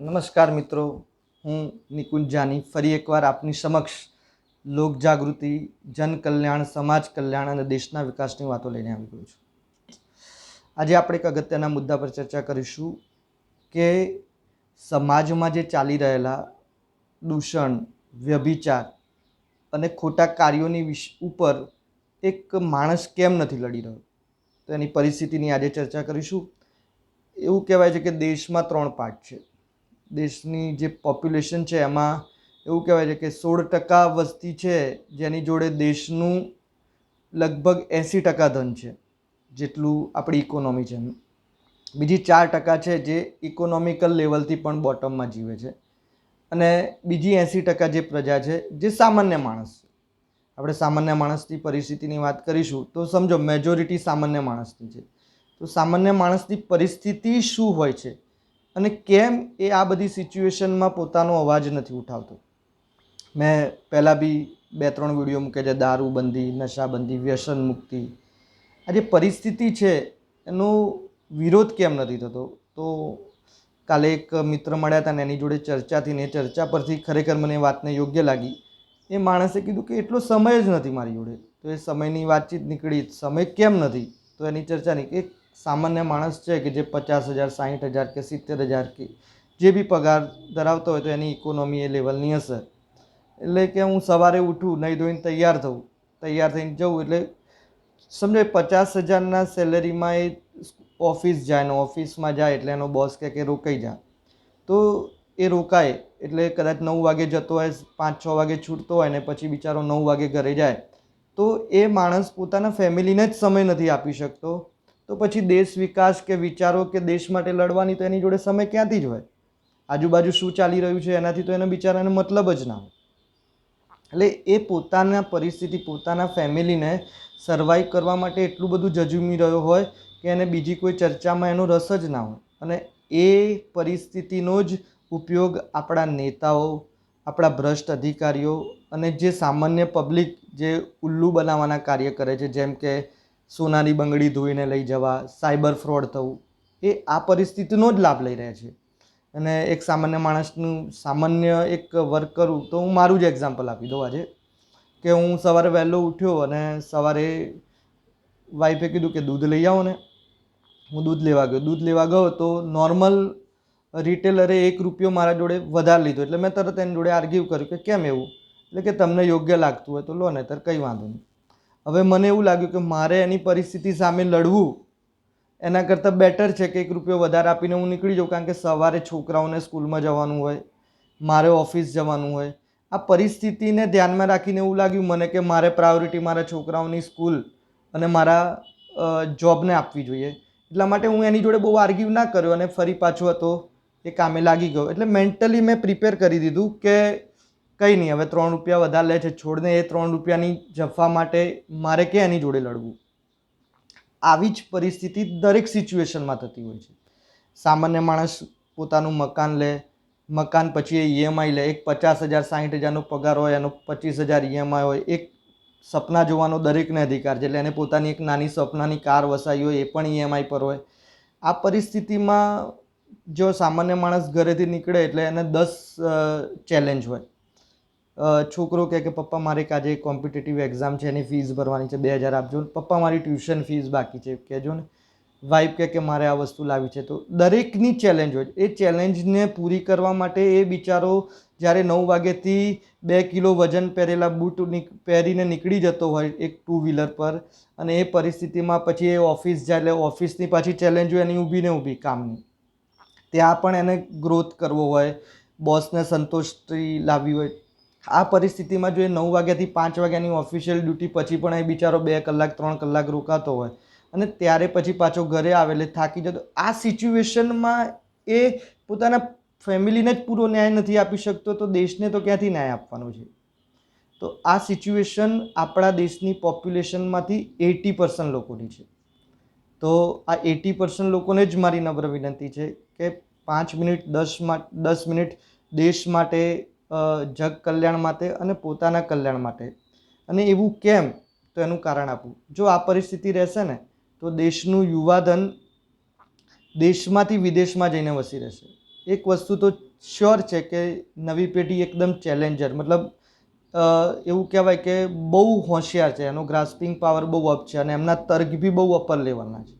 નમસ્કાર મિત્રો, હું નિકુંજ જાની. ફરી એકવાર આપની સમક્ષ લોક જાગૃતિ જન કલ્યાણ સમાજ કલ્યાણ અને દેશના વિકાસની વાતો લઈને આવી ગયો છું. આજે આપણે એક અગત્યના મુદ્દા પર ચર્ચા કરીશું કે સમાજમાં જે ચાલી રહેલા દૂષણ, વ્યભિચાર અને ખોટા કાર્યોની વિશ, ઉપર એક માણસ કેમ નથી લડી રહ્યો? તો એની પરિસ્થિતિની આજે ચર્ચા કરીશું. એવું કહેવાય છે કે દેશમાં ત્રણ પાર્ટ છે. દેશની જે પોપ્યુલેશન છે એમાં એવું કહેવાય છે કે સોળ ટકા વસ્તી છે જેની જોડે દેશનું લગભગ એંસી ટકા ધન છે, જેટલું આપણી ઇકોનોમી છે. બીજી ચાર ટકા છે જે ઇકોનોમિકલ લેવલથી પણ બોટમમાં જીવે છે. અને બીજી એંસી ટકા જે પ્રજા છે, જે સામાન્ય માણસ છે. આપણે સામાન્ય માણસની પરિસ્થિતિની વાત કરીશું તો સમજો મેજોરિટી સામાન્ય માણસની છે. તો સામાન્ય માણસની પરિસ્થિતિ શું હોય છે? અને કેમ એ આ બધી સિચ્યુએશનમાં પોતાનો અવાજ નથી ઉઠાવતો? મેં પહેલાં બી બે ત્રણ વીડિયો મૂકે છે, દારૂબંધી, નશાબંધી વ્યસન મુક્તિ આ જે પરિસ્થિતિ છે, એનો વિરોધ કેમ નથી થતો? તો કાલે એક મિત્ર મળ્યા હતા ને એની જોડે ચર્ચાથી ને ચર્ચા પરથી ખરેખર મને વાતને યોગ્ય લાગી. એ માણસે કીધું કે એટલો સમય જ નથી મારી જોડે. તો એ સમયની વાતચીત નીકળી, સમય કેમ નથી? તો એની ચર્ચા એક સામાન્ય માણસ છે કે જે પચાસ હજાર, સાહીઠ હજાર કે સિત્તેર હજાર કે જે બી પગાર ધરાવતો હોય તો એની ઇકોનોમી એ લેવલની હશે એટલે કે હું સવારે ઉઠું નહીં ધોઈને તૈયાર થવું, તૈયાર થઈને જવું એટલે સમજો પચાસ હજારના સેલરીમાં એ ઓફિસ જાય ને ઓફિસમાં જાય એટલે એનો બોસ કહે કે રોકાઈ જા. તો એ રોકાય એટલે કદાચ નવ વાગે જતો હોય, પાંચ છ વાગે છૂટતો હોય ને પછી બિચારો નવ વાગે ઘરે જાય. તો એ માણસ પોતાના ફેમિલીને જ સમય નથી આપી શકતો. તો પછી દેશ વિકાસ કે વિચારો કે દેશ માટે લડવાની તો એની જોડે સમય ક્યાંથી જ હોય? આજુબાજુ શું ચાલી રહ્યું છે એનાથી તો એને બિચારાને મતલબ જ ના હોય. એટલે એ પોતાના પરિસ્થિતિ, પોતાના ફેમિલીને સર્વાઈવ કરવા માટે એટલું બધું જજુમી રહ્યો હોય કે એને બીજી કોઈ ચર્ચામાં એનો રસ જ ના હોય. અને એ પરિસ્થિતિનો જ ઉપયોગ આપણા નેતાઓ, આપણા ભ્રષ્ટ અધિકારીઓ અને જે સામાન્ય પબ્લિક જે ઉલ્લુ બનાવવાના કાર્ય કરે છે, જેમ કે સોનાની બંગડી ધોઈને લઈ જવા, સાયબર ફ્રોડ થવું, એ આ પરિસ્થિતિનો જ લાભ લઈ રહ્યા છે. અને એક સામાન્ય માણસનું, સામાન્ય એક વર્ક કરું, તો હું મારું જ એક્ઝામ્પલ આપી દઉં આજે. કે હું સવારે વહેલો ઉઠ્યો અને સવારે વાઈફે કીધું કે દૂધ લઈ આવો ને. હું દૂધ લેવા ગયો. દૂધ લેવા ગયો તો નોર્મલ રિટેલરે એક રૂપિયો મારા જોડે વધારે લીધો. એટલે મેં તરત એની જોડે આર્ગ્યુ કર્યું કે કેમ એવું? એટલે કે તમને યોગ્ય લાગતું હોય તો લો ને તર કંઈ વાંધો નહીં. હવે મને એવું લાગ્યું કે મારે એની પરિસ્થિતિ સામે લડવું એના કરતાં બેટર છે કે એક રૂપિયો વધારે આપીને હું નીકળી જાઉં, કારણ કે સવારે છોકરાઓને સ્કૂલમાં જવાનું હોય, મારે ઓફિસ જવાનું હોય. આ પરિસ્થિતિને ધ્યાનમાં રાખીને એવું લાગ્યું મને કે મારે પ્રાયોરિટી મારા છોકરાઓની સ્કૂલ અને મારા જોબને આપવી જોઈએ. એટલા માટે હું એની જોડે બહુ આર્ગ્યુ ના કર્યો અને ફરી પાછો હતો, એ કામે લાગી ગયો. એટલે મેન્ટલી મેં પ્રિપેર કરી દીધું કે કંઈ નહીં, હવે ત્રણ રૂપિયા વધારે લે છે, છોડને એ ત્રણ રૂપિયાની જફા માટે મારે કે એની જોડે લડવું? આવી જ પરિસ્થિતિ દરેક સિચ્યુએશનમાં થતી હોય છે. સામાન્ય માણસ પોતાનું મકાન લે, મકાન પછી એ ઈએમઆઈ લે, એક પચાસ હજાર, સાહીઠ હજારનો પગાર હોય, એનો પચીસ હજાર ઈએમઆઈ હોય, એક સપના જોવાનો દરેકને અધિકાર છે, એટલે એને પોતાની એક નાની સપનાની કાર વસાવી હોય, એ પણ ઈએમઆઈ પર હોય. આ પરિસ્થિતિમાં જો સામાન્ય માણસ ઘરેથી નીકળે એટલે એને દસ ચેલેન્જ હોય. છોકરો કહે કે, પપ્પા, મારે આજે કોમ્પિટિટિવ એક્ઝામ છે, એની ફીસ ભરવાની છે, બે હજાર આપજો. પપ્પા, મારી ટ્યુશન ફીસ બાકી છે. કહેજો ને. વાઈફ કહે કે, મારે આ વસ્તુ લાવી છે. તો દરેકની ચેલેન્જ હોય. એ ચેલેન્જને પૂરી કરવા માટે એ બિચારો જ્યારે નવ વાગ્યાથી બે કિલો વજન પહેરેલા બૂટ પહેરીને નીકળી જતો હોય એક ટુ વ્હીલર પર અને એ પરિસ્થિતિમાં પછી એ ઓફિસ જાય એટલે ઓફિસની પાછી ચેલેન્જ હોય, એની ઊભી ને ઊભી કામની. ત્યાં પણ એને ગ્રોથ કરવો હોય બોસને સંતોષથી લાવવી હોય. આ પરિસ્થિતિમાં જો એ નવ વાગ્યાથી પાંચ વાગ્યાની ઓફિશિયલ ડ્યુટી પછી પણ એ બિચારો બે કલાક, ત્રણ કલાક રોકાતો હોય અને ત્યારે પછી પાછો ઘરે આવે એટલે થાકી જતો. આ સિચ્યુએશનમાં એ પોતાના ફેમિલીને જ પૂરો ન્યાય નથી આપી શકતો, તો દેશને તો ક્યાંથી ન્યાય આપવાનો છે? તો આ સિચ્યુએશન આપણા દેશની પોપ્યુલેશનમાંથી એટી પર્સન્ટ લોકોની છે. તો આ એટી પર્સન્ટ લોકોને જ મારી નમ્ર વિનંતી છે કે પાંચ મિનિટ, દસ દસ મિનિટ દેશ માટે જગ કલ્યાણ માટે અને પોતાના કલ્યાણ માટે. અને એવું કેમ? તો એનું કારણ આપું. જો આ પરિસ્થિતિ રહેશે ને, તો દેશનું યુવાધન દેશમાંથી વિદેશમાં જઈને વસી રહેશે. એક વસ્તુ તો શ્યોર છે કે નવી પેઢી એકદમ ચેલેન્જર મતલબ એવું કહેવાય કે બહુ હોશિયાર છે. એનો ગ્રાસ્પિંગ પાવર બહુ અપ છે અને એમના તર્ક બી બહુ અપર લેવલના છે.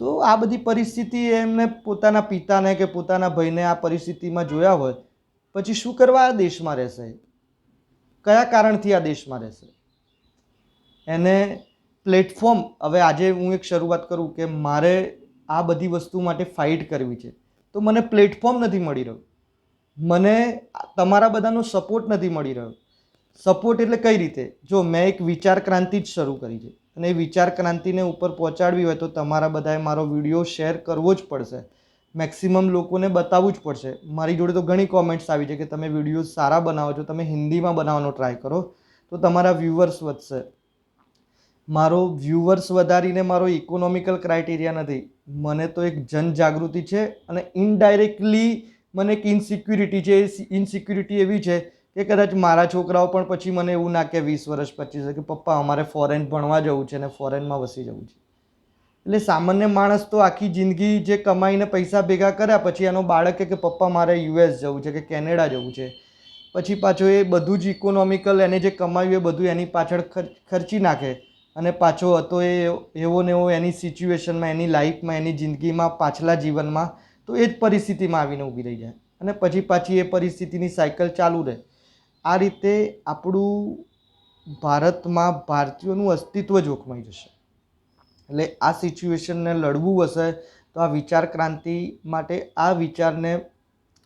તો આ બધી પરિસ્થિતિ એમને પોતાના પિતાને કે પોતાના ભાઈને આ પરિસ્થિતિમાં જોયા હોય પછી શું કરવા આ દેશમાં રહેશે? કયા કારણથી આ દેશમાં રહેશે? એને પ્લેટફોર્મ હવે આજે હું એક શરૂઆત કરું કે મારે આ બધી વસ્તુ માટે ફાઇટ કરવી છે. તો મને પ્લેટફોર્મ નથી મળી રહ્યું. મને તમારા બધાનો સપોર્ટ નથી મળી રહ્યો. સપોર્ટ એટલે કઈ રીતે? જો મેં એક વિચાર ક્રાંતિ જ શરૂ કરી છે. અને એ વિચાર ક્રાંતિને ઉપર પહોંચાડવી હોય તો તમારા બધાએ મારો વીડિયો શેર કરવો જ પડશે. મેક્સિમમ લોકોને બતાવવું જ પડશે. મારી જોડે તો ઘણી કોમેન્ટ્સ આવી છે કે તમે વીડિયો સારા બનાવો છો, તમે હિન્દીમાં બનાવવાનો ટ્રાય કરો, તો તમારા વ્યૂવર્સ વધશે. મારો વ્યૂવર્સ વધારીને મારો ઇકોનોમિકલ ક્રાઇટેરિયા નથી. મને તો એક જનજાગૃતિ છે અને ઇનડાયરેક્ટલી મને એક ઇનસિક્યુરિટી છે. એ ઇનસિક્યુરિટી એવી છે કે કદાચ મારા છોકરાઓ પણ પછી મને એવું ના કે વીસ વર્ષ, પચીસ કે પપ્પા, અમારે ફોરેન ભણવા જવું છે અને ફોરેનમાં વસી જવું છે. એટલે સામાન્ય માણસ તો આખી જિંદગી જે કમાઈને પૈસા ભેગા કર્યા, પછી એનો બાળક કે પપ્પા મારે યુએસ જવું છે કે કેનેડા જવું છે, પછી પાછો એ બધું જ ઇકોનોમિકલ એને જે કમાયું એ બધું એની પાછળ ખર્ચી નાખે, અને પાછો હતો એ એવો ને એવો એની સિચ્યુએશનમાં, એની લાઈફમાં, એની જિંદગીમાં, પાછલા જીવનમાં, તો એ જ પરિસ્થિતિમાં આવીને ઊભી રહી જાય. અને પછી પાછી એ પરિસ્થિતિની સાયકલ ચાલુ રહે. આ રીતે આપણું ભારતમાં ભારતીયોનું અસ્તિત્વ જોખમાઈ જશે. એટલે આ સિચ્યુએશનને લડવું હશે, તો આ વિચાર ક્રાંતિ માટે આ વિચારને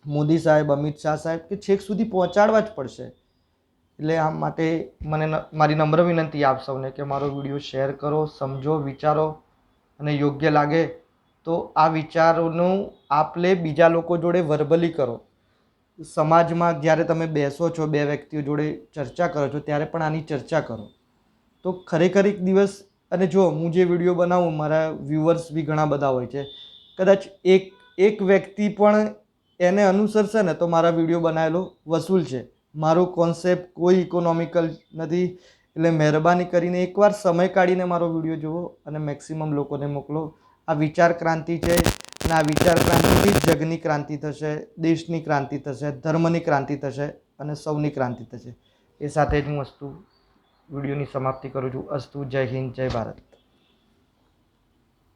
મોદી સાહેબ, અમિત શાહ સાહેબ કે છેક સુધી પહોંચાડવા જ પડશે. એટલે આ માટે મને મારી નમ્ર વિનંતી આપ સૌને કે મારો વીડિયો શેર કરો, સમજો, વિચારો અને યોગ્ય લાગે તો આ વિચારોનું આપ લે બીજા લોકો જોડે વર્બલી કરો. સમાજમાં જ્યારે તમે બેસો છો, બે વ્યક્તિઓ જોડે ચર્ચા કરો છો, ત્યારે પણ આની ચર્ચા કરો. તો ખરેખર એક દિવસ અને જો હું જે વીડિયો બનાવું, મારા વ્યૂવર્સ બી ઘણા બધા હોય છે. કદાચ એક એક વ્યક્તિ પણ એને અનુસરશે ને તો મારા વીડિયો બનાવેલો વસૂલ છે. મારો કોન્સેપ્ટ કોઈ ઇકોનોમિકલ નથી. એટલે મહેરબાની કરીને એકવાર સમય કાઢીને મારો વીડિયો જુઓ અને મેક્સિમમ લોકોને મોકલો. આ વિચાર ક્રાંતિ છે અને આ વિચાર ક્રાંતિથી જગની ક્રાંતિ થશે, દેશની ક્રાંતિ થશે, ધર્મની ક્રાંતિ થશે અને સૌની ક્રાંતિ થશે. એ સાથે જ હું વસ્તુ વિડીયોની સમાપ્તિ કરું છું. અસ્તુ જય હિન્દ જય ભારત.